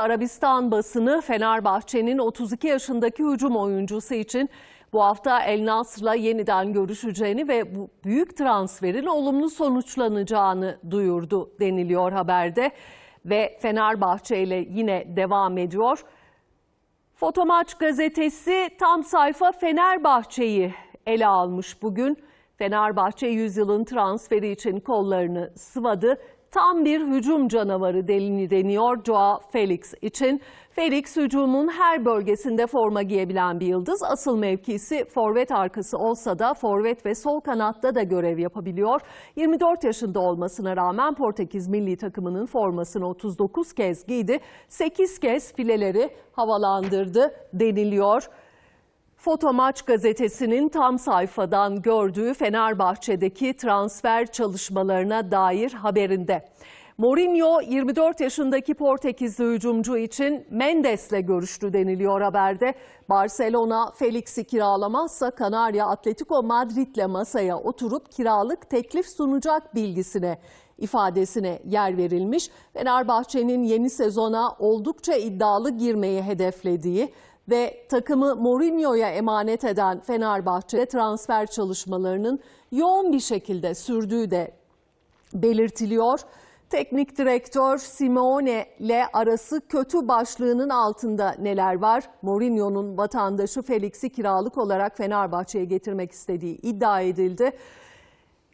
Arabistan basını Fenerbahçe'nin 32 yaşındaki hücum oyuncusu için bu hafta El Nasr'la yeniden görüşeceğini ve bu büyük transferin olumlu sonuçlanacağını duyurdu deniliyor haberde. Ve Fenerbahçe ile yine devam ediyor. Fotomaç gazetesi tam sayfa Fenerbahçe'yi ele almış bugün. Fenerbahçe yüzyılın transferi için kollarını sıvadı. Tam bir hücum canavarı delini deniyor Joao Felix için. Felix hücumun her bölgesinde forma giyebilen bir yıldız. Asıl mevkisi forvet arkası olsa da forvet ve sol kanatta da görev yapabiliyor. 24 yaşında olmasına rağmen Portekiz milli takımının formasını 39 kez giydi. 8 kez fileleri havalandırdı deniliyor. Fotomaç gazetesinin tam sayfadan gördüğü Fenerbahçe'deki transfer çalışmalarına dair haberinde. Mourinho 24 yaşındaki Portekizli hücumcu için Mendes'le görüştü deniliyor haberde. Barcelona Felix'i kiralamazsa Kanarya Atletico Madrid'le masaya oturup kiralık teklif sunacak bilgisine ifadesine yer verilmiş. Fenerbahçe'nin yeni sezona oldukça iddialı girmeyi hedeflediği ve takımı Mourinho'ya emanet eden Fenerbahçe transfer çalışmalarının yoğun bir şekilde sürdüğü de belirtiliyor. Teknik direktör Simeone ile arası kötü başlığının altında neler var? Mourinho'nun vatandaşı Felix'i kiralık olarak Fenerbahçe'ye getirmek istediği iddia edildi.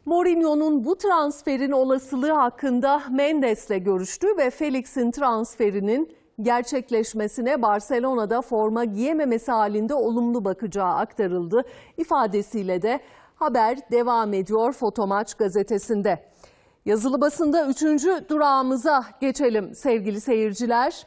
Mourinho'nun bu transferin olasılığı hakkında Mendes'le görüştü ve Felix'in transferinin gerçekleşmesine Barcelona'da forma giyememesi halinde olumlu bakacağı aktarıldı. İfadesiyle de haber devam ediyor Fotomaç gazetesinde. Yazılı basında üçüncü durağımıza geçelim sevgili seyirciler.